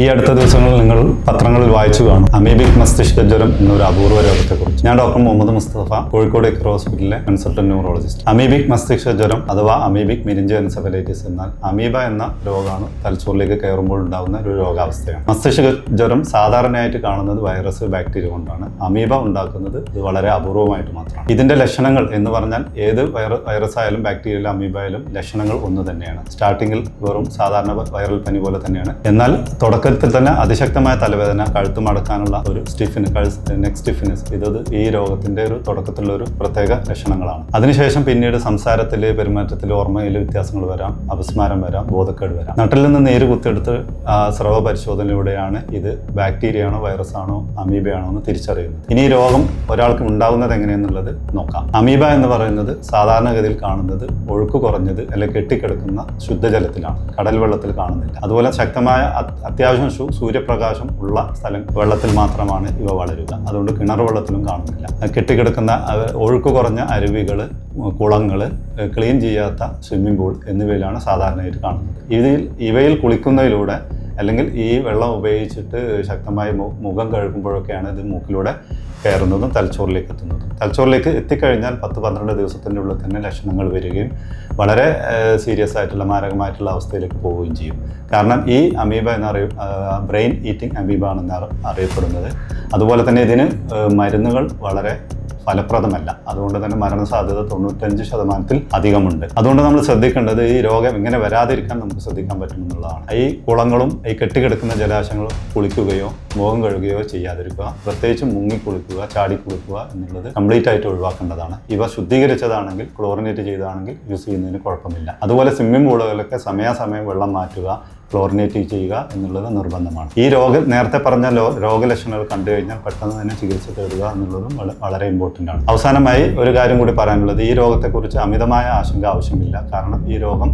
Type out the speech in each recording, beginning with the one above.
ഈ അടുത്ത ദിവസങ്ങളിൽ നിങ്ങൾ പത്രങ്ങളിൽ വായിച്ചു കാണും. അമീബിക് മസ്തിഷ്ക ജ്വരം എന്നൊരു അപൂർവ രോഗത്തെക്കുറിച്ച്. ഞാൻ ഡോക്ടർ മുഹമ്മദ് മുസ്തഫ കോഴിക്കോട് എക്രോ ഹോസ്പിറ്റലിലെ കൺസൾട്ടന്റ് ന്യൂറോളജിസ്റ്റ്. അമീബിക് മസ്തിഷ്ക ജ്വരം അഥവാ അമീബിക് മിനിഞ്ചോ എൻസെഫലൈറ്റിസ് എന്നാൽ അമീബ എന്ന രോഗമാണ് തലച്ചോറിലേക്ക് കയറുമ്പോൾ ഉണ്ടാകുന്ന ഒരു രോഗാവസ്ഥയാണ്. മസ്തിഷ്ക ജ്വരം സാധാരണയായിട്ട് കാണുന്നത് വൈറസ് ബാക്ടീരിയ കൊണ്ടാണ്. അമീബ ഉണ്ടാക്കുന്നത് ഇത് വളരെ അപൂർവമായിട്ട് മാത്രമാണ്. ഇതിന്റെ ലക്ഷണങ്ങൾ എന്ന് പറഞ്ഞാൽ ഏത് വൈറസ് ആയാലും ബാക്ടീരിയ അമീബ ലക്ഷണങ്ങൾ ഒന്ന് തന്നെയാണ്. സ്റ്റാർട്ടിങ്ങിൽ വെറും സാധാരണ വൈറൽ പനി പോലെ തന്നെയാണ്. എന്നാൽ തുടക്കത്തിൽ തന്നെ അതിശക്തമായ തലവേദന കഴുത്ത് മടക്കാനുള്ള ഒരു സ്റ്റിഫിന് നെക്ക് സ്റ്റിഫിനെസ് ഇത് ഈ രോഗത്തിന്റെ ഒരു തുടക്കത്തിലുള്ള ഒരു പ്രത്യേക ലക്ഷണങ്ങളാണ്. അതിനുശേഷം പിന്നീട് സംസാരത്തിൽ പെരുമാറ്റത്തിൽ ഓർമ്മയിൽ വ്യത്യാസങ്ങൾ വരാം അപസ്മാരം വരാം ബോധക്കേട് വരാം. നട്ടിൽ നിന്ന് നീര് കുത്തിയെടുത്ത് സ്രവ പരിശോധനയിലൂടെയാണ് ഇത് ബാക്ടീരിയ ആണോ വൈറസ് ആണോ അമീബ ആണോ എന്ന് തിരിച്ചറിയുന്നത്. ഇനി ഈ രോഗം ഒരാൾക്ക് ഉണ്ടാകുന്നത് എങ്ങനെയെന്നുള്ളത് നോക്കാം. അമീബ എന്ന് പറയുന്നത് സാധാരണഗതിയിൽ കാണുന്നത് ഒഴുക്ക് കുറഞ്ഞത് അല്ലെങ്കിൽ കെട്ടിക്കിടക്കുന്ന ശുദ്ധജലത്തിലാണ് കടൽ വെള്ളത്തിൽ കാണുന്നില്ല. അതുപോലെ ശക്തമായ അത്- അത്യാവശ്യം സു- സൂര്യപ്രകാശം ഉള്ള സ്ഥലം വെള്ളത്തിൽ മാത്രമാണ് ഇവ വളരുക. അതുകൊണ്ട് കിണർ വെള്ളത്തിലും കാണുന്നില്ല. കെട്ടിക്കിടക്കുന്ന ഒഴുക്ക് കുറഞ്ഞ അരുവികൾ കുളങ്ങൾ ക്ലീൻ ചെയ്യാത്ത സ്വിമ്മിംഗ് പൂൾ എന്നിവയിലാണ് സാധാരണയായിട്ട് കാണുന്നത്. ഇതിൽ ഇവയിൽ കുളിക്കുന്നതിലൂടെ അല്ലെങ്കിൽ ഈ വെള്ളം ഉപയോഗിച്ചിട്ട് ശക്തമായി മുഖം കഴുകുമ്പോഴൊക്കെയാണ് ഇത് മൂക്കിലൂടെ കയറുന്നതും തലച്ചോറിലേക്ക് എത്തുന്നതും. തലച്ചോറിലേക്ക് എത്തിക്കഴിഞ്ഞാൽ പത്ത് പന്ത്രണ്ട് ദിവസത്തിന്റെ ഉള്ളിൽ തന്നെ ലക്ഷണങ്ങൾ വരികയും വളരെ സീരിയസ് ആയിട്ടുള്ള മാരകമായിട്ടുള്ള അവസ്ഥയിലേക്ക് പോവുകയും ചെയ്യും. കാരണം ഈ അമീബ എന്നറിയ ബ്രെയിൻ ഈറ്റിംഗ് അമീബ ആണെന്ന് അറിയപ്പെടുന്നത്. അതുപോലെ തന്നെ ഇതിന് മരുന്നുകൾ വളരെ ഫലപ്രദമല്ല. അതുകൊണ്ട് തന്നെ മരണസാധ്യത തൊണ്ണൂറ്റഞ്ച് ശതമാനത്തിൽ അധികമുണ്ട്. അതുകൊണ്ട് നമ്മൾ ശ്രദ്ധിക്കേണ്ടത് ഈ രോഗം ഇങ്ങനെ വരാതിരിക്കാൻ നമുക്ക് ശ്രദ്ധിക്കാൻ പറ്റുമെന്നുള്ളതാണ്. ഈ കുളങ്ങളും ഈ കെട്ടിക്കിടക്കുന്ന ജലാശയങ്ങളും കുളിക്കുകയോ മുഖം കഴുകുകയോ ചെയ്യാതിരിക്കുക പ്രത്യേകിച്ച് മുങ്ങി കുളിക്കുക ചാടി കുളിക്കുക എന്നുള്ളത് കംപ്ലീറ്റ് ആയിട്ട് ഒഴിവാക്കേണ്ടതാണ്. ഇവ ശുദ്ധീകരിച്ചതാണെങ്കിൽ ക്ലോറിനേറ്റ് ചെയ്തതാണെങ്കിൽ യൂസ് ചെയ്യുന്നതിന് കുഴപ്പമില്ല. അതുപോലെ സ്വിമ്മിംഗ് പൂളുകളിലൊക്കെ സമയാസമയം വെള്ളം മാറ്റുക ക്ലോറിനേറ്റ് ചെയ്യുക എന്നുള്ളത് നിർബന്ധമാണ്. ഈ രോഗം നേരത്തെ പറഞ്ഞ രോഗലക്ഷണങ്ങൾ കണ്ടു കഴിഞ്ഞാൽ പെട്ടെന്ന് തന്നെ ചികിത്സ തേടുക എന്നുള്ളതും വളരെ ഇമ്പോർട്ടന്റ് ആണ് അവസാനമായി ഒരു കാര്യം കൂടി പറയാനുള്ളത്. ഈ രോഗത്തെക്കുറിച്ച് അമിതമായ ആശങ്ക ആവശ്യമില്ല. കാരണം ഈ രോഗം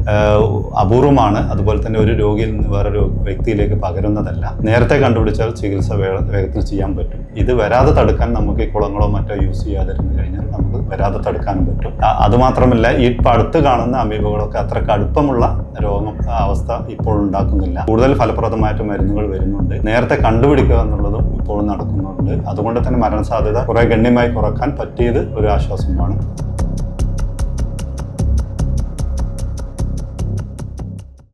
അപൂർവമാണ്. അതുപോലെ തന്നെ ഒരു രോഗിയിൽ നിന്ന് വേറൊരു വ്യക്തിയിലേക്ക് പകരുന്നതല്ല. നേരത്തെ കണ്ടുപിടിച്ചാൽ ചികിത്സ വേഗത്തിൽ ചെയ്യാൻ പറ്റും. ഇത് വരാതെ തടുക്കാൻ നമുക്ക് ഈ കുളങ്ങളോ മറ്റോ യൂസ് ചെയ്യാതിരുന്നു കഴിഞ്ഞാൽ നമുക്ക് വരാതെ തടുക്കാനും പറ്റും. അതുമാത്രമല്ല ഈ പടുത്ത് കാണുന്ന അമീബകളൊക്കെ അത്ര കടുപ്പമുള്ള രോഗം അവസ്ഥ ഇപ്പോൾ ഉണ്ടാക്കുന്നില്ല. കൂടുതൽ ഫലപ്രദമായിട്ട് മരുന്നുകൾ വരുന്നുണ്ട്. നേരത്തെ കണ്ടുപിടിക്കുക എന്നുള്ളതും ഇപ്പോൾ നടക്കുന്നുണ്ട്. അതുകൊണ്ട് തന്നെ മരണസാധ്യത കുറെ ഗണ്യമായി കുറയ്ക്കാൻ പറ്റിയത് ഒരു ആശ്വാസമാണ്.